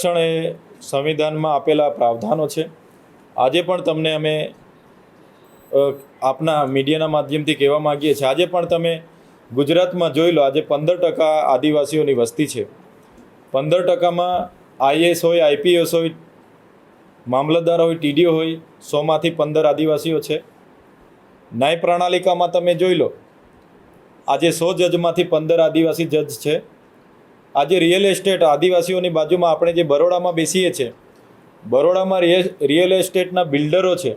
આરક્ષણ એ સંવિધાનમાં આપેલા પ્રાવધાનો છે. આજે પણ તમને અમે આપના મીડિયાના માધ્યમથી કહેવા માગીએ છીએ. આજે પણ તમે ગુજરાતમાં જોઈ લો, આજે પંદર ટકા આદિવાસીઓની વસ્તી છે. પંદર ટકામાં આઈએસ હોય, આઈપીએસ હોય, મામલતદાર હોય, ટીડીઓ હોય, સોમાંથી પંદર આદિવાસીઓ છે. ન્યાય પ્રણાલિકામાં તમે જોઈ લો, આજે સો જજમાંથી પંદર આદિવાસી જજ છે. આજે રિયલ એસ્ટેટ આદિવાસીઓની બાજુમાં આપણે જે બરોડામાં બેસીએ છીએ, બરોડામાં રિયલ રિયલ એસ્ટેટના બિલ્ડરો છે.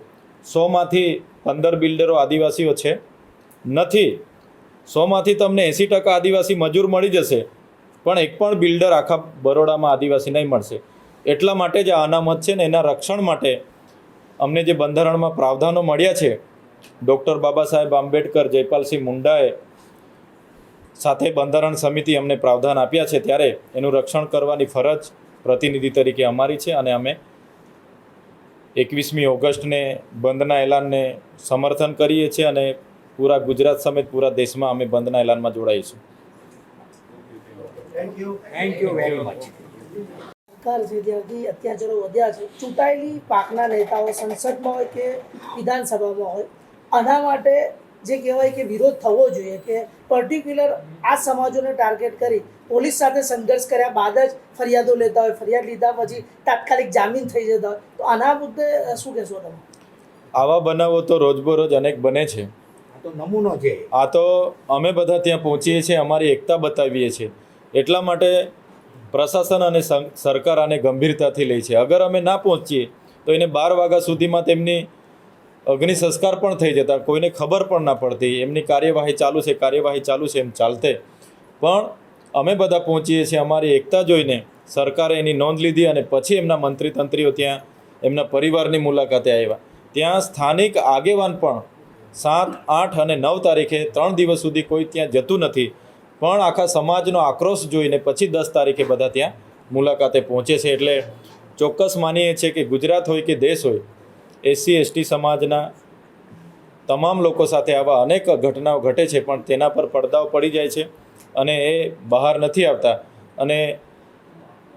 સોમાંથી પંદર બિલ્ડરો આદિવાસીઓ છે. નથી, સોમાંથી તમને એંસી ટકા આદિવાસી મજૂર મળી જશે, પણ એક પણ બિલ્ડર આખા બરોડામાં આદિવાસી નહીં મળશે. એટલા માટે જ આ અનામત છે ને એના રક્ષણ માટે અમને જે બંધારણમાં પ્રાવધાનો મળ્યા છે, ડૉક્ટર બાબા સાહેબ આંબેડકર, જયપાલસિંહ મુંડાએ સાથે બંધારણ સમિતિ અમને પ્રાવધાન આપ્યા છે ત્યારે એનું રક્ષણ કરવાની ફરજ પ્રતિનિધિ તરીકે અમારી છે અને અમે એકવીસમી ઓગસ્ટને બંધના એલાનને સમર્થન કરીએ છીએ અને પૂરા ગુજરાત સમેત પૂરા દેશમાં અમે બંધના એલાનમાં જોડાઈશું thank you thank you very much સરકાર અત્યાચારો વધ્યા છે ચૂંટાયેલી પાકના નેતાઓ સંસદમાં હોય કે વિધાનસભામાં હોય આના માટે જે કહેવાય કે વિરોધ થવો જોઈએ કે પર્ટિક્યુલર આ સમાજોને ટાર્ગેટ કરી પોલીસ સાથે સંઘર્ષ કર્યા બાદ જ ફરિયાદો લેતા હોય ફરિયાદ લીધા પછી તાત્કાલિક જામીન થઈ જતા હોય. તો આના મુદ્દે શું કહેશો તમે? આવા બનાવો તો રોજબરોજ અનેક બને છે. આ તો નમૂનો છે. આ તો અમે બધા ત્યાં પહોંચીએ છીએ અમારી એકતા બતાવીએ છીએ. એટલા માટે પ્રશાસન અને સરકાર આને ગંભીરતાથી લે છે. અગર અમે ના પહોંચીએ તો એને બાર વાગ્યા સુધીમાં તેમની અગ્નિ સંસ્કાર પણ થઈ જતા, કોઈને ખબર પણ ના પડતી, એમની કાર્યવાહી ચાલુ છે, કાર્યવાહી ચાલુ છે, એમ ચાલતે. પણ અમે બધા પહોંચીએ છીએ અમારી એકતા જોઈને, સરકારે એની નોંધ લીધી અને પછી એમના મંત્રી તંત્રીઓ ત્યાં, એમના પરિવારની મુલાકાતે આવ્યા. ત્યાં સ્થાનિક આગેવાન પણ સાત, આઠ અને નવ તારીખે ત્રણ દિવસ સુધી કોઈ ત્યાં જતું નથી. પણ આખા સમાજનો આક્રોશ જોઈને પછી દસ તારીખે બધા ત્યાં મુલાકાતે પહોંચે છે. એટલે ચોક્કસ માનીએ છીએ કે ગુજરાત હોય કે દેશ હોય એસસી, એસટી સમાજના તમામ લોકો સાથે આવા અનેક ઘટનાઓ ઘટે છે, પણ તેના પર પડદાઓ પડી જાય છે અને એ બહાર નથી આવતા. અને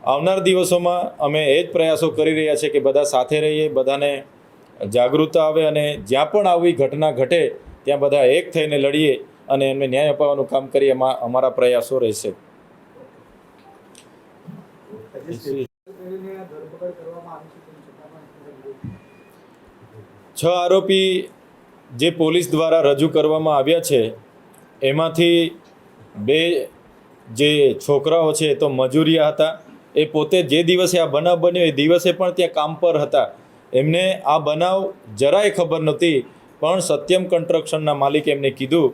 આવનાર દિવસોમાં અમે એ જ પ્રયાસો કરી રહ્યા છીએ કે બધા સાથે રહીએ, બધાને જાગૃતતા આવે અને જ્યાં પણ આવી ઘટના ઘટે, ત્યાં બધા એક થઈને લડીએ અને એમને ન્યાય અપાવવાનું કામ કરીએ, એમાં અમારા પ્રયાસો રહેશે. છ આરોપી જે પોલીસ દ્વારા રજૂ કરવામાં આવ્યા છે, એમાંથી બે જે છોકરાઓ છે તો મજૂરિયા હતા. એ પોતે જે દિવસે આ બનાવ બન્યો એ દિવસે પણ ત્યાં કામ પર હતા. એમને આ બનાવ જરાય ખબર નહોતી, પણ સત્યમ કન્સ્ટ્રક્શનના માલિકે એમને કીધું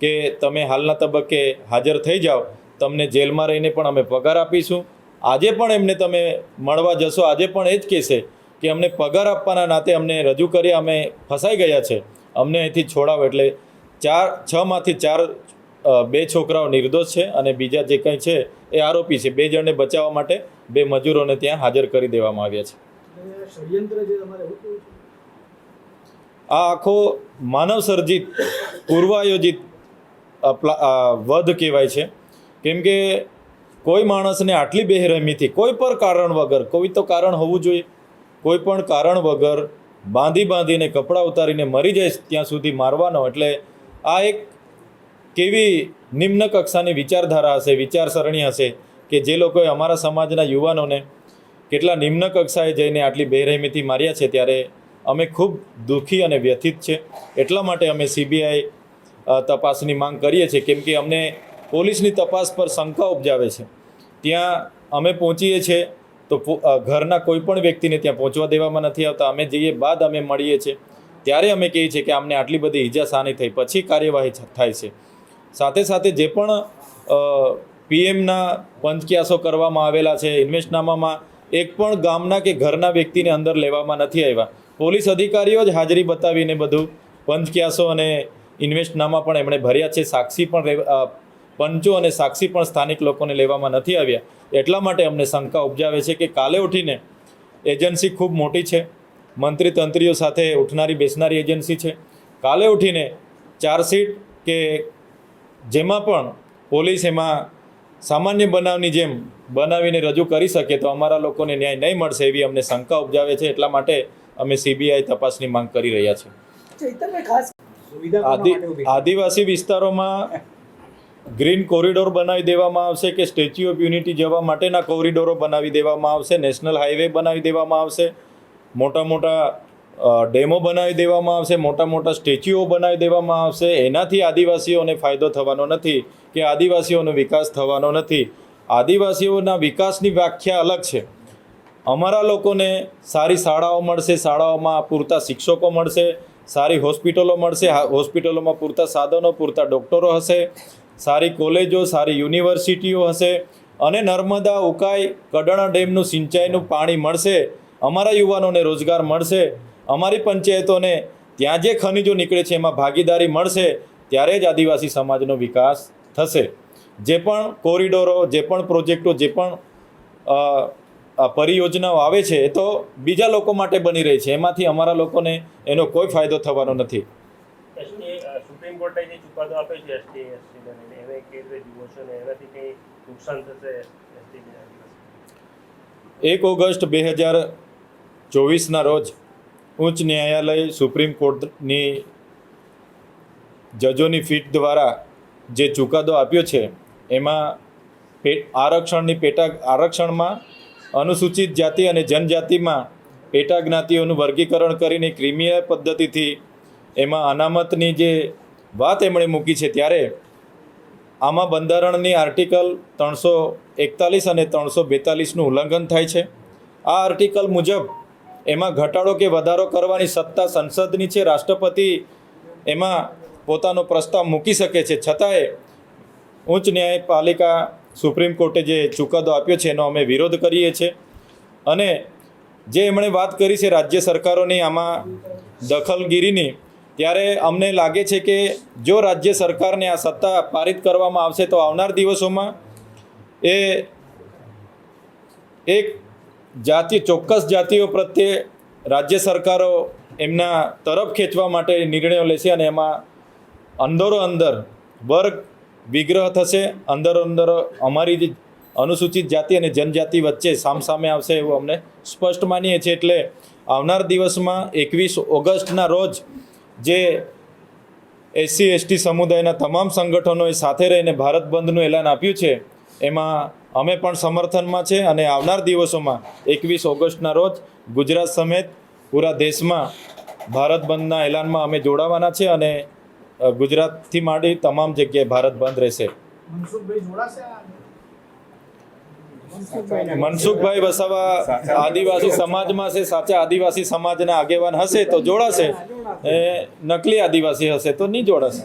કે તમે હાલના તબક્કે હાજર થઈ જાઓ, તમને જેલમાં રહીને પણ અમે પગાર આપીશું. આજે પણ એમને તમે મળવા જશો, આજે પણ એ જ કહેશે. કે અમને પગાર આપવાના નાતે અમને રજૂ કરી અમે ફસાઈ ગયા છે. અમને અહીંથી છોડાવો એટલે ચાર છમાંથી ચાર બે છોકરાઓ નિર્દોષ છે અને બીજા જે કંઈ છે એ આરોપી છે. બે જણને બચાવવા માટે બે મજૂરોને ત્યાં હાજર કરી દેવામાં આવ્યા છે. આ આખો માનવ સર્જિત પૂર્વાયોજિત વધ કહેવાય છે. કેમ કે કોઈ માણસને આટલી બેરહેમીથી કોઈ પણ કારણ વગર કોઈ તો કારણ હોવું જોઈએ. કોઈ પણ કારણ વગર બાંધી બાંધીને કપડાં ઉતારીને મરી જાય ત્યાં સુધી મારવાનો. એટલે આ એક કેવી નિમ્ન કક્ષાની વિચારધારા હશે, વિચારસરણી હશે કે જે લોકોએ અમારા સમાજના યુવાનોને કેટલા નિમ્ન કક્ષાએ જઈને આટલી બેરહેમીથી માર્યા છે ત્યારે અમે ખૂબ દુઃખી અને વ્યથિત છે. એટલા માટે અમે સીબીઆઈ તપાસની માંગ કરીએ છીએ. કેમ કે અમને પોલીસની તપાસ પર શંકા ઉપજાવે છે. ત્યાં અમે પહોંચીએ છીએ તો ઘરના કોઈ પણ વ્યક્તિને ત્યાં પહોંચવા દેવામાં નથી આવતા. અમે જઈએ બાદ અમે મળીએ છીએ. ત્યારે અમે કહીએ છીએ કે અમને આટલી બધી ઈજા સાની થઈ. પછી કાર્યવાહી થાય છે. સાથે સાથે જે પણ પીએમના પંચક્યાસો કરવામાં આવેલા છે, ઇન્વેસ્ટનામામાં એક પણ ગામના કે ઘરના વ્યક્તિને અંદર લેવામાં નથી આવ્યા. પોલીસ અધિકારીઓ જ હાજરી બતાવીને બધું પંચક્યાસો અને ઇન્વેસ્ટનામા પણ એમણે ભર્યા છે. સાક્ષી પણ પંચો અને સાક્ષી પણ સ્થાનિક લોકોને લેવામાં નથી આવ્યા. એટલા માટે અમને શંકા ઉપજાવે છે કે કાલે ઉઠીને એજન્સી ખૂબ મોટી છે. મંત્રી તંત્રીઓ સાથે ઉઠનારી બેસનારી એજન્સી છે. કાલે ઉઠીને ચાર્જશીટ કે જેમાં પણ પોલીસ એમાં સામાન્ય બનાવની જેમ બનાવીને રજૂ કરી શકે તો અમારા લોકોને ન્યાય નહીં મળશે એવી અમને શંકા ઉપજાવે છે. એટલા માટે અમે સીબીઆઈ તપાસની માંગ કરી રહ્યા છીએ. ચૈતનભાઈ ખાસ આદિ આદિવાસી વિસ્તારોમાં ગ્રીન કોરિડોર બનાવી દેવામાં આવશે કે સ્ટેચ્યુ ઓફ યુનિટી જવા માટેના કોરિડોરો બનાવી દેવામાં આવશે, નેશનલ હાઈવે બનાવી દેવામાં આવશે, મોટા મોટા ડેમો બનાવી દેવામાં આવશે, મોટા મોટા સ્ટેચ્યુઓ બનાવી દેવામાં આવશે. એનાથી આદિવાસીઓને ફાયદો થવાનો નથી કે આદિવાસીઓનો વિકાસ થવાનો નથી. આદિવાસીઓના વિકાસની વ્યાખ્યા અલગ છે. અમારા લોકોને સારી શાળાઓ મળશે, શાળાઓમાં પૂરતા શિક્ષકો મળશે, સારી હોસ્પિટલો મળશે હોસ્પિટલોમાં પૂરતા સાધનો, પૂરતા ડૉક્ટરો હશે સારી કોલેજો, સારી યુનિવર્સિટીઓ હશે અને નર્મદા, ઉકાઈ, કડાણા ડેમનું સિંચાઈનું પાણી મળશે, અમારા યુવાનોને રોજગાર મળશે, અમારી પંચાયતોને ત્યાં જે ખનિજો નીકળે છે એમાં ભાગીદારી મળશે, ત્યારે જ આદિવાસી સમાજનો વિકાસ થશે. જે પણ કોરિડોરો, જે પણ પ્રોજેક્ટો, જે પણ પરિયોજનાઓ આવે છે, એ તો બીજા લોકો માટે બની રહી છે, એમાંથી અમારા લોકોને એનો કોઈ ફાયદો થવાનો નથી. સુપ્રીમ કોર્ટે જે ચુકાદો આપ્યો છે એસટી એસટીને લઈને એને એક ઓગસ્ટ બે હજાર ચોવીસના રોજ ઉચ્ચ ન્યાયાલય સુપ્રીમ કોર્ટની જજોની ફીટ દ્વારા જે ચુકાદો આપ્યો છે, એમાં આરક્ષણની પેટા, આરક્ષણમાં અનુસૂચિત જાતિ અને જનજાતિમાં પેટા જ્ઞાતિઓનું વર્ગીકરણ કરીને ક્રિમિનલ પદ્ધતિથી એમાં અનામતની જે વાત એમણે મૂકી છે, ત્યારે આમાં બંધારણની આર્ટિકલ ત્રણસો એકતાલીસ અને ત્રણસો બેતાલીસનું ઉલ્લંઘન થાય છે. આ આર્ટિકલ મુજબ એમાં ઘટાડો કે વધારો કરવાની સત્તા સંસદની છે, રાષ્ટ્રપતિ એમાં પોતાનો પ્રસ્તાવ મૂકી શકે છે. છતાંય ઉચ્ચ ન્યાયપાલિકા સુપ્રીમ કોર્ટે જે ચુકાદો આપ્યો છે, એનો અમે વિરોધ કરીએ છીએ. અને જે એમણે વાત કરી છે, રાજ્ય સરકારોની આમાં દખલગીરીની ત્યારે અમને લાગે છે કે જો રાજ્ય સરકારને આ સત્તા પારિત કરવામાં આવશે તો આવનાર દિવસોમાં એ એક જાતિ, ચોક્કસ જાતિઓ પ્રત્યે રાજ્ય સરકારો એમના તરફ ખેંચવા માટે નિર્ણયો લેશે અને એમાં અંદરો અંદર વર્ગ વિગ્રહ થશે. અંદર અંદર અમારી જે અનુસૂચિત જાતિ અને જનજાતિ વચ્ચે સામસામે આવશે એવું અમને સ્પષ્ટ માનીએ છીએ. એટલે આવનાર દિવસમાં એકવીસ ઓગસ્ટના રોજ જે એસસી, એસટી સમુદાયના તમામ સંગઠનોએ સાથે રહીને ભારત બંધનું એલાન આપ્યું છે, એમાં અમે પણ સમર્થનમાં છે અને આવનાર દિવસોમાં એકવીસ ઓગસ્ટના રોજ ગુજરાત સમેત પૂરા દેશમાં ભારત બંધના એલાનમાં અમે જોડાવાના છે અને ગુજરાતથી માંડી તમામ જગ્યાએ ભારત બંધ રહેશે. મનસુખભાઈ વસાવા આદિવાસી સમાજમાં છે સાચા આદિવાસી સમાજના આગેવાન હશે તો જોડાશે. એ નકલી આદિવાસી હશે તો નહીં જોડાશે.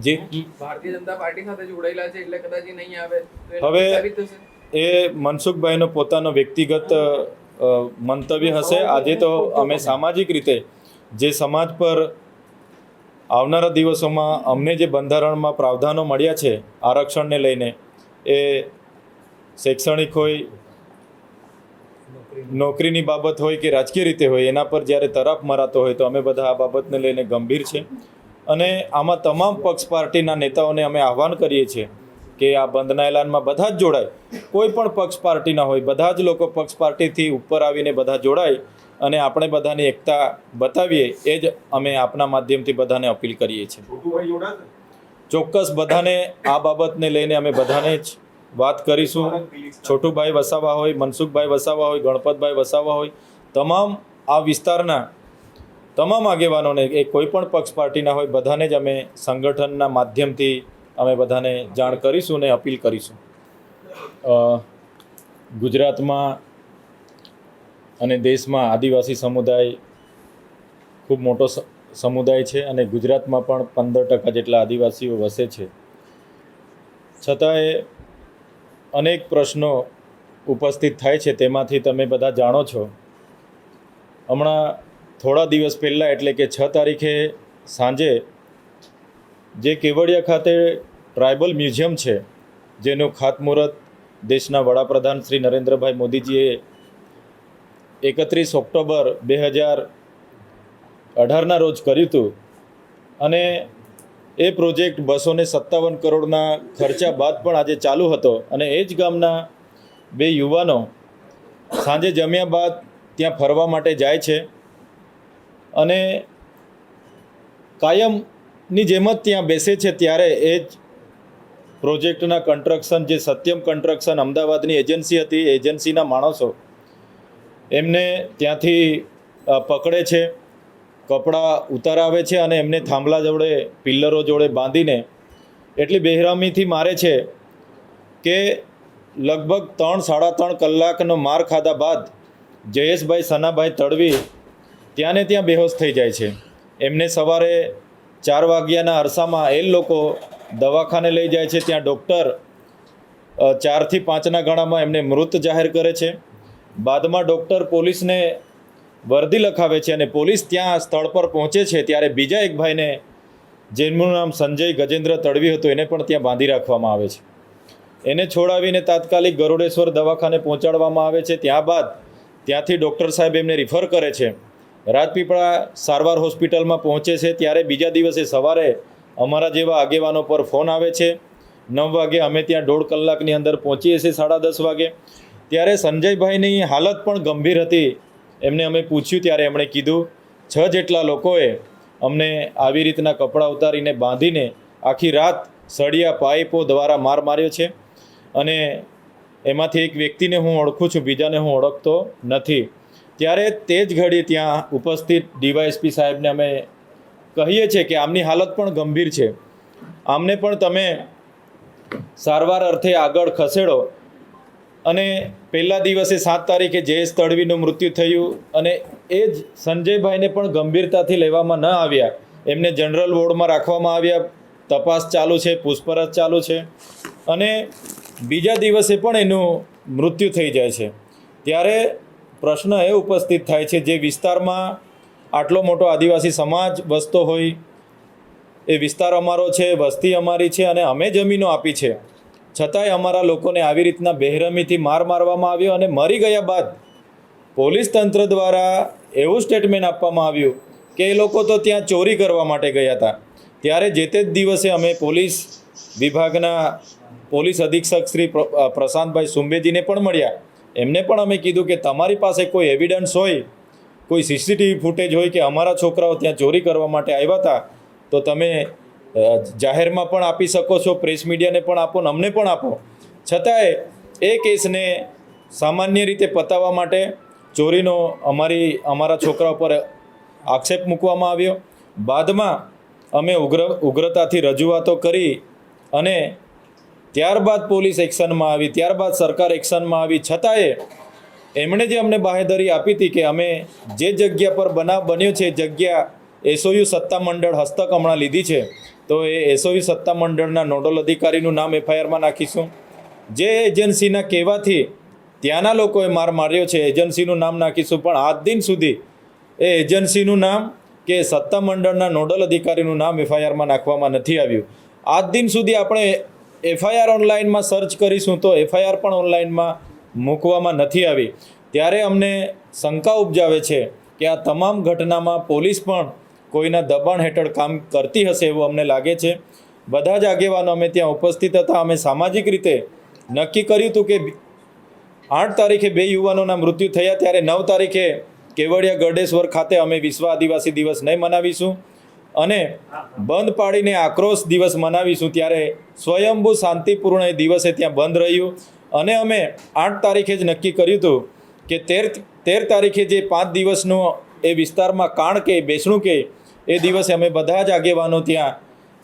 જી. ભારતીય જનતા પાર્ટી સાથે જોડાયેલા છે એટલે કદાચ નહીં આવે હવે- એ મનસુખભાઈનો પોતાનો વ્યક્તિગત મંતવ્ય હશે. આજે તો અમે સામાજિક રીતે જે સમાજ પર આવનારા દિવસોમાં અમને જે બંધારણમાં પ્રાવધાનો મળ્યા છે આરક્ષણને લઈને, એ શૈક્ષણિક હોય, નોકરીની બાબત હોય કે રાજકીય રીતે હોય, એના પર જ્યારે તરફ મરાતો હોય તો અમે બધા આ બાબતને લઈને ગંભીર છે. અને આમાં તમામ પક્ષ પાર્ટીના નેતાઓને અમે આહવાન કરીએ છીએ કે આ બંધના એલાનમાં બધા જ જોડાય. કોઈ પણ પક્ષ પાર્ટીના હોય, બધા જ લોકો પક્ષ પાર્ટીથી ઉપર આવીને બધા જોડાય. અને આપણે બધાની એકતા બતાવીએ એ જ અમે આપના માધ્યમથી બધાને અપીલ કરીએ છીએ. ચોક્કસ બધાને આ બાબતને લઈને અમે બધાને જ વાત કરીશું. છોટુભાઈ વસાવા હોય મનસુખભાઈ વસાવા હોય ગણપતભાઈ વસાવા હોય તમામ આ વિસ્તારના તમામ આગેવાનોને એ કોઈ પણ પક્ષ પાર્ટીના હોય બધાને જ અમે સંગઠનના માધ્યમથી અમે બધાને જાણ કરીશું અને અપીલ કરીશું. ગુજરાતમાં અને દેશમાં આદિવાસી સમુદાય ખૂબ મોટો સમુદાય છે અને ગુજરાતમાં પણ પંદર ટકા જેટલા આદિવાસીઓ વસે છે. છતાંય અનેક પ્રશ્નો ઉપસ્થિત થાય છે, તેમાંથી તમે બધા જાણો છો. હમણાં થોડા દિવસ પહેલાં, એટલે કે છ તારીખે સાંજે, જે કેવડિયા ખાતે ટ્રાઇબલ મ્યુઝિયમ છે, જેનું ખાતમુહૂર્ત દેશના વડાપ્રધાન શ્રી નરેન્દ્રભાઈ મોદીજીએ એકત્રીસ ઓક્ટોબર બે હજાર અઢારના રોજ કર્યું હતું. અને એ પ્રોજેક્ટ બસોને સત્તાવન કરોડના ખર્ચા બાદ પણ આજે ચાલુ હતો. અને એ જ ગામના બે યુવાનો સાંજે જમ્યા બાદ ત્યાં ફરવા માટે જાય છે. અને કાયમની જેમ જ ત્યાં બેસે છે ત્યારે એ જ પ્રોજેક્ટના કન્સ્ટ્રક્શન, જે સત્યમ કન્સ્ટ્રક્શન, અમદાવાદની એજન્સી હતી એજન્સીના માણસો એમને ત્યાંથી પકડે છે, કપડાં ઉતારાવે છે અને એમને થાંભલા જોડે, પિલ્લરો જોડે બાંધીને એટલી બેહરામીથી મારે છે કે લગભગ ત્રણ, સાડા ત્રણ કલાકનો માર ખાધા બાદ જયેશભાઈ સનાભાઈ તડવી ત્યાંને ત્યાં બેહોશ થઈ જાય છે. એમને સવારે ચાર વાગ્યાના અરસામાં એ લોકો દવાખાને લઈ જાય છે. ત્યાં ડૉક્ટર ચારથી પાંચના ગાળામાં એમને મૃત જાહેર કરે છે. બાદમાં ડૉક્ટર પોલીસને વર્દી લખાવે છે અને પોલીસ ત્યાં સ્થળ પર પહોંચે છે ત્યારે બીજા એક ભાઈને જેમનું નામ સંજય ગજેન્દ્ર તડવી હતું, એને પણ ત્યાં બાંધી રાખવામાં આવે છે. એને છોડાવીને તાત્કાલિક ગરુડેશ્વર દવાખાને પહોંચાડવામાં આવે છે. ત્યારબાદ ત્યાંથી ડૉક્ટર સાહેબ એમને રિફર કરે છે. રાજપીપળા સારવાર હોસ્પિટલમાં પહોંચે છે. ત્યારે બીજા દિવસે સવારે અમારા જેવા આગેવાનો પર ફોન આવે છે. નવ વાગે અમે ત્યાં દોઢ કલાકની અંદર પહોંચીએ છીએ, સાડા દસ વાગે. ત્યારે સંજયભાઈની હાલત પણ ગંભીર હતી. એમને અમે પૂછ્યું ત્યારે એમણે કીધું, છ જેટલા લોકોએ અમને આવી રીતના કપડાં ઉતારીને બાંધીને આખી રાત સળિયા પાઇપો દ્વારા માર માર્યો છે અને એમાંથી એક વ્યક્તિને હું ઓળખું છું, બીજાને હું ઓળખતો નથી. ત્યારે તે જ ઘડી ત્યાં ઉપસ્થિત ડીવાયએસપી સાહેબને અમે કહીએ છીએ કે આમની હાલત પણ ગંભીર છે. આમને પણ તમે સારવાર અર્થે આગળ ખસેડો. અને પહેલા દિવસે સાત તારીખે જયેશ તડવીનું મૃત્યુ થયું અને એ જ સંજયભાઈને પણ ગંભીરતાથી લેવામાં ન આવ્યા. એમને જનરલ વોર્ડમાં રાખવામાં આવ્યા. તપાસ ચાલુ છે, પૂછપરછ ચાલુ છે અને બીજા દિવસે પણ એનું મૃત્યુ થઈ જાય છે. ત્યારે પ્રશ્ન એ ઉપસ્થિત થાય છે, જે વિસ્તારમાં આટલો મોટો આદિવાસી સમાજ વસતો હોય, એ વિસ્તાર અમારો છે, વસ્તી અમારી છે અને અમે જમીનો આપી છે. છતાંય અમારા લોકોને આવી રીતના બેરહમીથી માર મારવામાં આવ્યો અને મરી ગયા બાદ પોલીસ તંત્ર દ્વારા એવું સ્ટેટમેન્ટ આપવામાં આવ્યું કે એ લોકો તો ત્યાં ચોરી કરવા માટે ગયા હતા. ત્યારે જે તે જ દિવસે અમે પોલીસ વિભાગના પોલીસ અધિક્ષક શ્રી પ્રશાંતભાઈ સુંબેજીને પણ મળ્યા. એમને પણ અમે કીધું કે તમારી પાસે કોઈ એવિડન્સ હોય, કોઈ સીસીટીવી ફૂટેજ હોય કે અમારા છોકરાઓ ત્યાં ચોરી કરવા માટે આવ્યા હતા, તો તમે જાહેરમાં પણ આપી શકો છો, પ્રેસ મીડિયાને પણ આપો ને અમને પણ આપો. છતાંય એ કેસને સામાન્ય રીતે પતાવવા માટે ચોરીનો અમારી, અમારા છોકરા ઉપર આક્ષેપ મૂકવામાં આવ્યો. બાદમાં અમે ઉગ્ર, ઉગ્રતાથી રજૂઆતો કરી અને ત્યારબાદ પોલીસ એક્શનમાં આવી, ત્યારબાદ સરકાર એક્શનમાં આવી. છતાંય એમણે જે અમને બાહેધરી આપી હતી કે અમે જે જગ્યા પર બનાવ બન્યો છે જગ્યા એસઓયુ સત્તામંડળ હસ્તક હમણાં લીધી છે તો એ એસઓયુ સત્તામંડળના નોડલ અધિકારીનું નામ એફઆઈઆરમાં નાખીશું. જે એજન્સીના કહેવાથી ત્યાંના લોકોએ માર માર્યો છે, એજન્સીનું નામ નાખીશું. પણ આજ દિન સુધી એ એજન્સીનું નામ કે સત્તામંડળના નોડલ અધિકારીનું નામ એફઆઈઆરમાં નાખવામાં નથી આવ્યું. આજ દિન સુધી આપણે એફઆઈઆર ઓનલાઈનમાં સર્ચ કરીશું તો એફઆઈઆર પણ ઓનલાઈનમાં મૂકવામાં નથી આવી. ત્યારે અમને શંકા ઉપજાવે છે કે આ તમામ ઘટનામાં પોલીસ પણ કોઈના દબાણ હેઠળ કામ કરતી હશે એવું અમને લાગે છે. બધા જ આગેવાનો અમે ત્યાં ઉપસ્થિત હતા. અમે સામાજિક રીતે નક્કી કર્યું હતું કે આઠ તારીખે બે યુવાનોના મૃત્યુ થયા. ત્યારે નવ તારીખે કેવડિયા ગરડેશ્વર ખાતે અમે વિશ્વ આદિવાસી દિવસ નહીં મનાવીશું. અને બંધ પાડીને આક્રોશ દિવસ મનાવીશું. ત્યારે સ્વયંભૂ શાંતિપૂર્ણ એ દિવસે ત્યાં બંધ રહ્યું. અને અમે આઠ તારીખે જ નક્કી કર્યું હતું કે તેર તેર તારીખે જે પાંચ દિવસનું એ વિસ્તારમાં કાણ કે, બેસણું કે, એ દિવસે અમે બધા જ આગેવાનો ત્યાં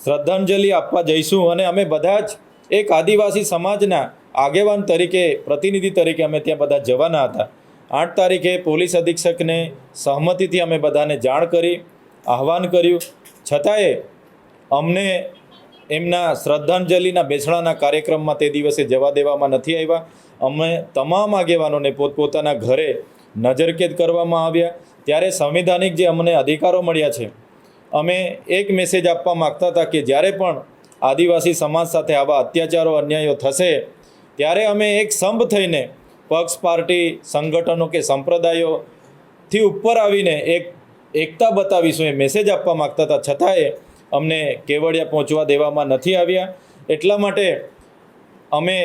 શ્રદ્ધાંજલિ આપવા જઈશું અને અમે બધા જ એક આદિવાસી સમાજના આગેવાન તરીકે, પ્રતિનિધિ તરીકે અમે ત્યાં બધા જવાના હતા. આઠ તારીખે પોલીસ અધિક્ષકને સહમતિથી અમે બધાને જાણ કરી, આહવાન કર્યું. છતાંય અમને એમના શ્રદ્ધાંજલિના બેસણાના કાર્યક્રમમાં તે દિવસે જવા દેવામાં નથી આવ્યા. અમે તમામ આગેવાનોને પોતપોતાના ઘરે નજરકેદ કરવામાં આવ્યા. ત્યારે સંવિધાનિક જે અમને અધિકારો મળ્યા છે, અમે એક મેસેજ આપવા માગતા હતા કે જ્યારે પણ આદિવાસી સમાજ સાથે આવા અત્યાચારો, અન્યાયો થશે, ત્યારે અમે એક સંપ થઈને પક્ષ, પાર્ટી, સંગઠનો કે સંપ્રદાયોથી ઉપર આવીને એક એકતા બતાવીશું એ મેસેજ આપવા માગતા હતા. છતાંય અમને કેવડિયા પહોંચવા દેવામાં નથી આવ્યા. એટલા માટે અમે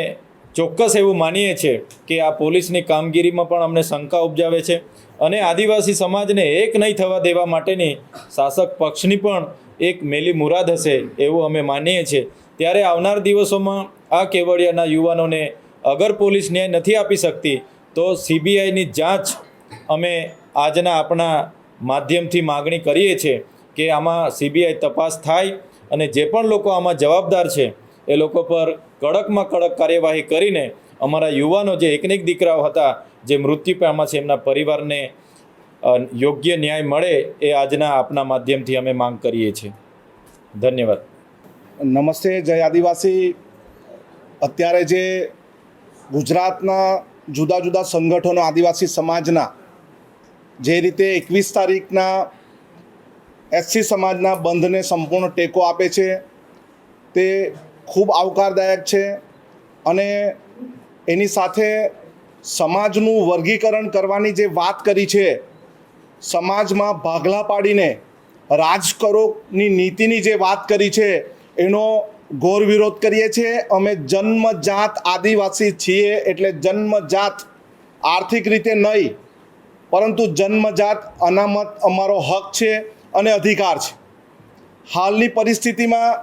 ચોક્કસ એવું માનીએ છીએ કે આ પોલીસની કામગીરીમાં પણ અમને શંકા ઉપજાવે છે. અને આદિવાસી સમાજને એક નહીં થવા દેવા માટેની શાસક પક્ષની પણ એક મેલી મુરાદ હશે એવું અમે માનીએ છીએ. ત્યારે આવનાર દિવસોમાં આ કેવડિયાના યુવાનોને અગર પોલીસ ન્યાય નથી આપી શકતી, તો સીબીઆઈની જાંચ અમે આજના આપણા માધ્યમથી માગણી કરીએ છીએ કે આમાં સીબીઆઈ તપાસ થાય અને જે પણ લોકો આમાં જવાબદાર છે, એ લોકો પર કડકમાં કડક કાર્યવાહી કરીને અમારા યુવાનો જે એકનેક દીકરાઓ હતા જે મૃત્યુ પામ્યા છે, એમના પરિવારને યોગ્ય ન્યાય મળે એ આજના આપના માધ્યમથી અમે માંગ કરીએ છીએ. ધન્યવાદ. નમસ્તે, જય આદિવાસી. અત્યારે જે ગુજરાતના જુદા જુદા સંગઠનો, આદિવાસી સમાજના, જે રીતે એકવીસ તારીખના એસસી સમાજના બંધને સંપૂર્ણ ટેકો આપે છે, તે ખૂબ આવકારદાયક છે અને એની સાથે સમાજનું વર્ગીકરણ કરવાની જે વાત કરી છે, સમાજમાં ભાગલા પાડીને રાજકરોની નીતિની જે વાત કરી છે, એનો ઘોર વિરોધ કરીએ છીએ. અમે જન્મજાત આદિવાસી છીએ એટલે જન્મજાત આર્થિક રીતે નહીં, પરંતુ જન્મજાત અનામત અમારો હક છે અને અધિકાર છે. હાલની પરિસ્થિતિમાં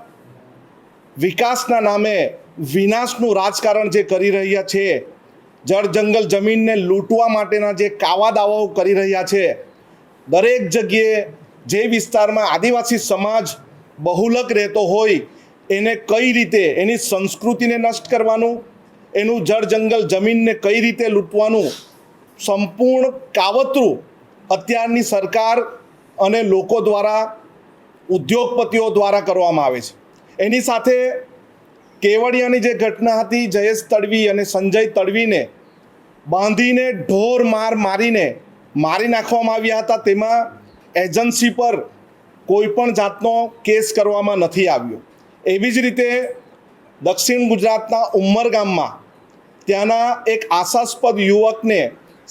વિકાસના નામે વિનાશનું રાજકારણ જે કરી રહ્યા છે જળ જંગલ જમીનને લૂંટવા માટેના જે કાવા દાવાઓ કરી રહ્યા છે, દરેક જગ્યાએ જે વિસ્તારમાં આદિવાસી સમાજ બહુલક રહેતો હોય, એને કઈ રીતે, એની સંસ્કૃતિને નષ્ટ કરવાનું, એનું જળ જંગલ જમીનને કઈ રીતે લૂંટવાનું, સંપૂર્ણ કાવતરું અત્યારની સરકાર અને લોકો દ્વારા, ઉદ્યોગપતિઓ દ્વારા કરવામાં આવે છે. એની સાથે કેવડિયાની જે ઘટના હતી, જયેશ તડવી અને સંજય તડવીને બાંધીને ઢોર માર મારીને મારી નાખવામાં આવ્યા હતા, તેમાં એજન્સી પર કોઈ પણ જાતનો કેસ કરવામાં નથી આવ્યો. એવી જ રીતે દક્ષિણ ગુજરાતના ઉમરગામમાં ત્યાંના એક આશાસ્પદ યુવકને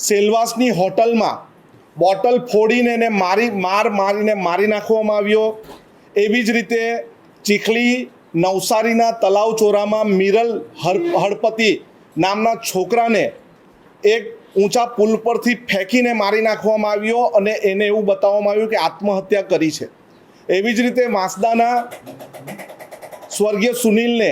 સેલવાસની હોટલમાં બોટલ ફોડીને એને મારી, માર મારીને મારી નાખવામાં આવ્યો. એવી જ રીતે ચીખલી નવસારીના તલાવ ચોરામાં મિરલ હર હળપતિ નામના છોકરાને એક ઊંચા પુલ પરથી ફેંકીને મારી નાખવામાં આવ્યો અને એને એવું બતાવવામાં આવ્યું કે આત્મહત્યા કરી છે. એવી જ રીતે વાંસદાના સ્વર્ગીય સુનિલને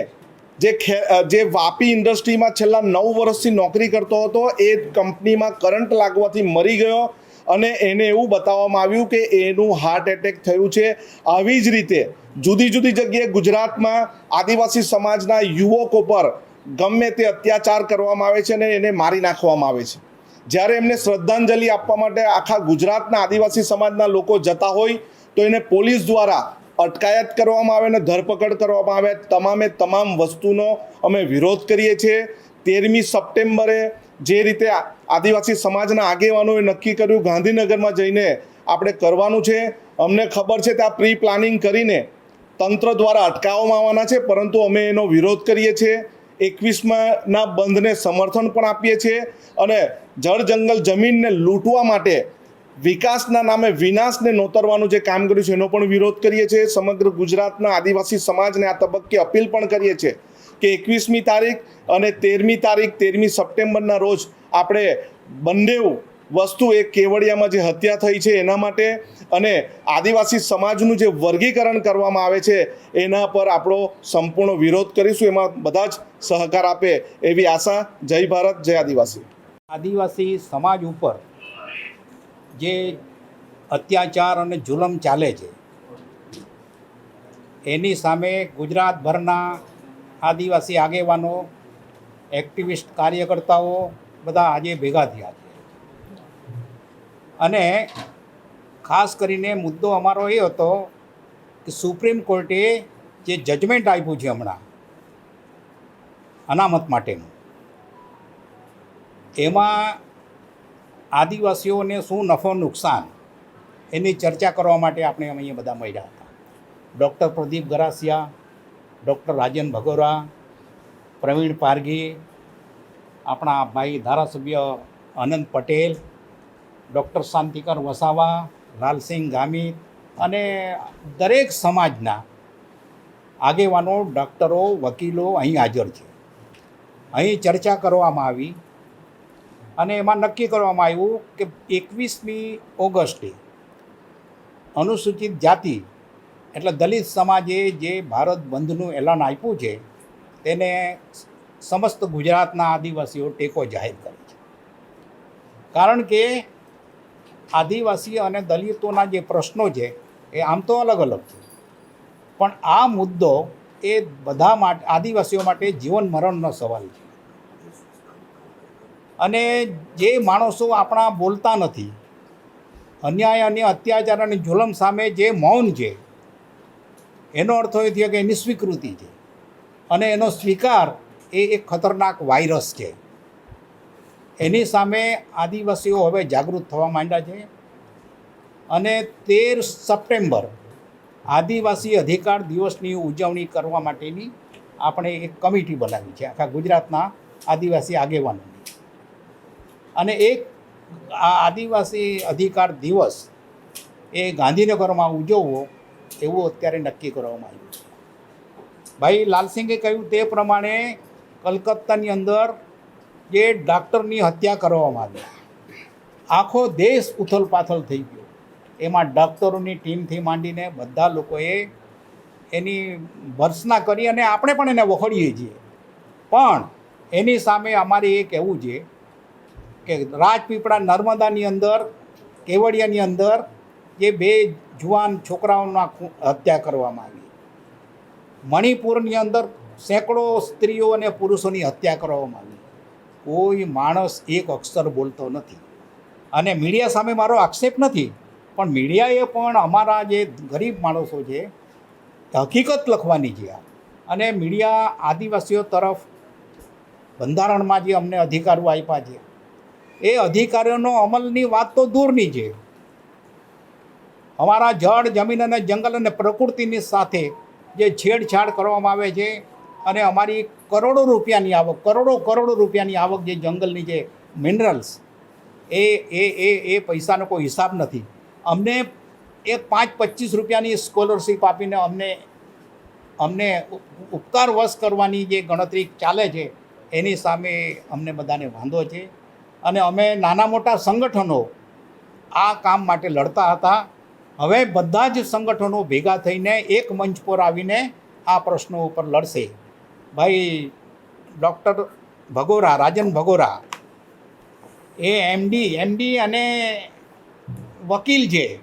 જે ખે જે વાપી ઇન્ડસ્ટ્રીમાં છેલ્લા નવ વર્ષથી નોકરી કરતો હતો, એ કંપનીમાં કરંટ લાગવાથી મરી ગયો અને એને એવું બતાવવામાં આવ્યું કે એનું હાર્ટ એટેક થયું છે. આવી જ રીતે જુદી જુદી જગ્યાએ ગુજરાતમાં આદિવાસી સમાજના યુવકો પર ગમે તે અત્યાચાર કરવામાં આવે છે અને એને મારી નાખવામાં આવે છે. જ્યારે એમને શ્રદ્ધાંજલિ આપવા માટે આખા ગુજરાતના આદિવાસી સમાજના લોકો જતા હોય, તો એને પોલીસ દ્વારા અટકાયત કરવામાં આવે અને ધરપકડ કરવામાં આવે. તમામે તમામ વસ્તુનો અમે વિરોધ કરીએ છીએ. તેરમી સપ્ટેમ્બરે જે રીતે આદિવાસી સમાજના આગેવાનોએ નક્કી કર્યું, ગાંધીનગરમાં જઈને આપણે કરવાનું છે. અમને ખબર છે કે આ પ્રી પ્લાનિંગ કરીને તંત્ર દ્વારા અટકાવવામાં આવવાના છે, પરંતુ અમે એનો વિરોધ કરીએ છીએ. એકવીસમાં ના બંધને સમર્થન પણ આપીએ છીએ અને જળ જંગલ જમીનને લૂંટવા માટે વિકાસના નામે વિનાશને નોતરવાનું જે કામ કર્યું છે એનો પણ વિરોધ કરીએ છીએ. સમગ્ર ગુજરાતના આદિવાસી સમાજને આ તબક્કે અપીલ પણ કરીએ છીએ કે એકવીસમી તારીખ અને તેરમી તારીખ, તેરમી સપ્ટેમ્બરના રોજ આપણે બંને વસ્તુ એ કેવડિયામાં જે હત્યા થઈ છે એના માટે અને આદિવાસી સમાજનું જે વર્ગીકરણ કરવામાં આવે છે એના પર આપણો સંપૂર્ણ વિરોધ કરીશું. એમાં બધા જ સહકાર આપે એવી આશા. જય ભારત, જય આદિવાસી. આદિવાસી સમાજ ઉપર જે અત્યાચાર અને જુલમ ચાલે છે, એની સામે ગુજરાતભરના આદિવાસી આગેવાનો, એક્ટિવિસ્ટ કાર્યકર્તાઓ બધા આજે ભેગા થયા છે. અને ખાસ કરીને મુદ્દો અમારો એ હતો કે સુપ્રીમ કોર્ટે જે જજમેન્ટ આપ્યું છે હમણાં, અનામત માટેનું, એમાં આદિવાસીઓને શું નફો નુકસાન એની ચર્ચા કરવા માટે આપણે અહીંયા બધા મળ્યા હતા. ડૉક્ટર પ્રદીપ ગરાસિયા, ડૉક્ટર રાજન ભગોરા, પ્રવીણ પારગી આપણા ભાઈ ધારાસભ્ય અનંત પટેલ ડૉક્ટર શાંતિકર વસાવા, લાલસિંહ ગામિત અને દરેક સમાજના આગેવાનો, ડૉક્ટરો, વકીલો અહીં હાજર છે. અહીં ચર્ચા કરવામાં આવી અને એમાં નક્કી કરવામાં આવ્યું કે એકવીસમી ઓગસ્ટે અનુસૂચિત જાતિ એટલે દલિત સમાજે જે ભારત બંધનું એલાન આપ્યું છે, તેને સમસ્ત ગુજરાતના આદિવાસીઓ ટેકો જાહેર કરે છે. કારણ કે આદિવાસી અને દલિતોના જે પ્રશ્નો છે, એ આમ તો અલગ અલગ છે. પણ આ મુદ્દો એ બધા માટે, આદિવાસીઓ માટે જીવન મરણનો સવાલ છે. અને જે માણસો આપણા બોલતા નથી, અન્યાય અને અત્યાચાર અને જુલમ સામે જે મૌન છે, એનો અર્થ એ થયો કે એની સ્વીકૃતિ છે. અને એનો સ્વીકાર એ એક ખતરનાક વાયરસ છે. એની સામે આદિવાસીઓ હવે જાગૃત થવા માંડ્યા છે. અને તેર સપ્ટેમ્બર આદિવાસી અધિકાર દિવસની ઉજવણી કરવા માટેની આપણે એક કમિટી બનાવી છે, આખા ગુજરાતના આદિવાસી આગેવાનોની. અને એક આ આદિવાસી અધિકાર દિવસ એ ગાંધીનગરમાં ઉજવવો એવું અત્યારે નક્કી કરવામાં આવ્યું છે. ભાઈ લાલસિંગે કહ્યું તે પ્રમાણે કલકત્તાની અંદર જે ડાક્ટરની હત્યા કરવામાં આવી. આખો દેશ ઉથલ પાથલ થઈ ગયો. એમાં ડૉક્ટરોની ટીમથી માંડીને બધા લોકોએ એની ભર્સના કરી અને આપણે પણ એને વખોડીએ છીએ. પણ એની સામે અમારે એ કહેવું છે કે રાજપીપળા નર્મદાની અંદર, કેવડિયાની અંદર જે બે જુવાન છોકરાઓના હત્યા કરવામાં આવી. મણિપુરની અંદર સેંકડો સ્ત્રીઓ અને પુરુષોની હત્યા કરવામાં આવી. કોઈ માણસ એક અક્ષર બોલતો નથી. અને મીડિયા સામે મારો આક્ષેપ નથી, પણ મીડિયાએ પણ અમારા જે ગરીબ માણસો છે, હકીકત લખવાની છે અને મીડિયા આદિવાસીઓ તરફ બંધારણમાં જે અમને અધિકારો આપ્યા છે, એ અધિકારીઓનો અમલની વાત તો દૂરની છે. અમારા જળ, જમીન અને જંગલ અને પ્રકૃતિની સાથે જે છેડછાડ કરવામાં આવે છે અને અમારી કરોડો રૂપિયાની આવક, કરોડો કરોડો રૂપિયાની આવક જે જંગલની જે મિનરલ્સ એ એ એ એ પૈસાનો કોઈ હિસાબ નથી. અમને એક પાંચ પચીસ રૂપિયાની સ્કોલરશીપ આપીને અમને અમને ઉપ- ઉપકારવશ કરવાની જે ગણતરી ચાલે છે, એની સામે અમને બધાને વાંધો છે. અને અમે નાના મોટા સંગઠનો આ કામ માટે લડતા હતા. હવે બધા જ સંગઠનો ભેગા થઈને એક મંચ પર આવીને આ પ્રશ્નો ઉપર લડશે. ભાઈ, ડૉક્ટર ભગોરા, રાજન ભગોરા. એ એમડી એમડી અને વકીલ છે.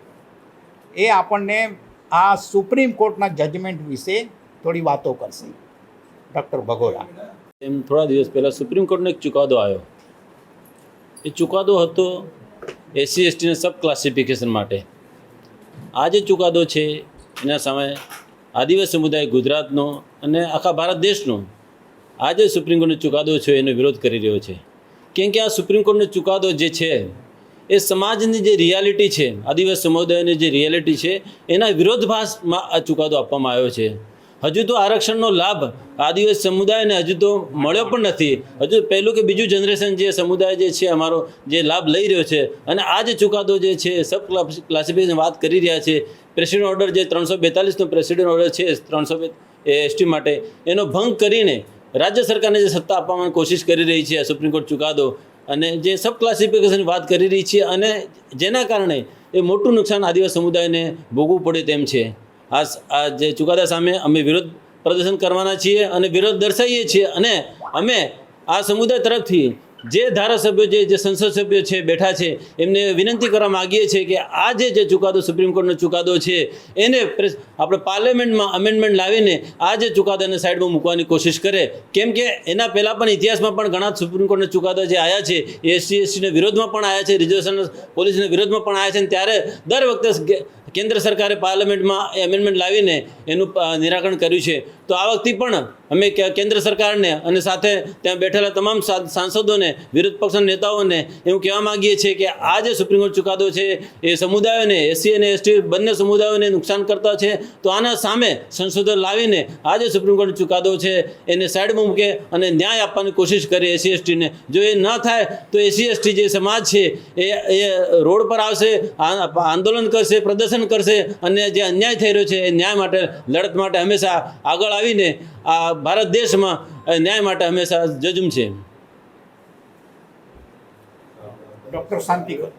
એ આપણને આ સુપ્રીમ કોર્ટના જજમેન્ટ વિશે થોડી વાતો કરશે. ડૉક્ટર ભગોરા. એમ થોડા દિવસ પહેલાં સુપ્રીમ કોર્ટનો એક ચુકાદો આવ્યો. એ ચુકાદો હતો એસસી, એસટીના સબ ક્લાસિફિકેશન માટે. આ જે ચુકાદો છે, એના સામે આદિવાસી સમુદાય ગુજરાતનો અને આખા ભારત દેશનો આ જે સુપ્રીમ કોર્ટનો ચુકાદો છે એનો વિરોધ કરી રહ્યો છે. કેમ કે આ સુપ્રીમ કોર્ટનો ચુકાદો જે છે, એ સમાજની જે રિયાલિટી છે, આદિવાસી સમુદાયની જે રિયાલિટી છે, એના વિરોધભાસમાં આ ચુકાદો આપવામાં આવ્યો છે. હજુ તો આરક્ષણનો લાભ આદિવાસી સમુદાયને હજુ તો મળ્યો પણ નથી. હજુ પહેલું કે બીજું જનરેશન જે સમુદાય જે છે, અમારો જે લાભ લઈ રહ્યો છે અને આ જે ચુકાદો જે છે સબ ક્લાસિફિકેશન વાત કરી રહ્યા છે પ્રેસિડેન્ટ ઓર્ડર જે ત્રણસો બેતાલીસનો પ્રેસિડન્ટ ઓર્ડર છે, ત્રણસો એસટી માટે, એનો ભંગ કરીને રાજ્ય સરકારને જે સત્તા આપવાની કોશિશ કરી રહી છે સુપ્રીમ કોર્ટ ચુકાદો અને જે સબ ક્લાસિફિકેશન વાત કરી રહી છે અને જેના કારણે એ મોટું નુકસાન આદિવાસી સમુદાયને ભોગવવું પડે તેમ છે. આ આ જે ચુકાદા સામે અમે વિરોધ પ્રદર્શન કરવાના છીએ અને વિરોધ દર્શાવીએ છીએ અને અમે આ સમુદાય તરફથી જે ધારાસભ્યો જે જે સંસદ સભ્યો છે, બેઠા છે, એમને વિનંતી કરવા માગીએ છીએ કે આ જે ચુકાદો સુપ્રીમ કોર્ટનો ચુકાદો છે, એને આપણે પાર્લામેન્ટમાં અમેન્ડમેન્ટ લાવીને આ જે ચુકાદાને સાઈડમાં મૂકવાની કોશિશ કરે. કેમ કે એના પહેલાં પણ ઇતિહાસમાં પણ ઘણા સુપ્રીમ કોર્ટના ચુકાદા જે આવ્યા છે, એ એસસી એસટીના વિરોધમાં પણ આવ્યા છે, રિઝર્વેશન પોલીસના વિરોધમાં પણ આવ્યા છે, અને ત્યારે દર વખતે કેન્દ્ર સરકારે પાર્લામેન્ટમાં અમેન્ડમેન્ટ લાવીને એનું નિરાકરણ કર્યું છે. તો આ વખતે પણ અમે કેન્દ્ર સરકારને અને સાથે ત્યાં બેઠેલા તમામ સાંસદોને, વિરોધ પક્ષના નેતાઓને એવું કહેવા માગીએ છીએ કે આ જે સુપ્રીમ કોર્ટ ચુકાદો છે, એ સમુદાયોને, એસસી અને એસટી બંને સમુદાયોને નુકસાન કરતા છે, તો આના સામે સંશોધન લાવીને આ જે સુપ્રીમ કોર્ટ ચુકાદો છે, એને સાઈડમાં મૂકે અને ન્યાય આપવાની કોશિશ કરે એસસી એસટીને. જો એ ન થાય, તો એસસી એસટી જે સમાજ છે, એ એ રોડ પર આવશે આંદોલન કરશે, પ્રદર્શન કરશે અને જે અન્યાય થઈ રહ્યો છે, એ ન્યાય માટે, લડત માટે હંમેશા આગળ આવીને આ ભારત દેશમાં ન્યાય માટે હંમેશા જજુમ છે ડૉક્ટર શાંતિકર.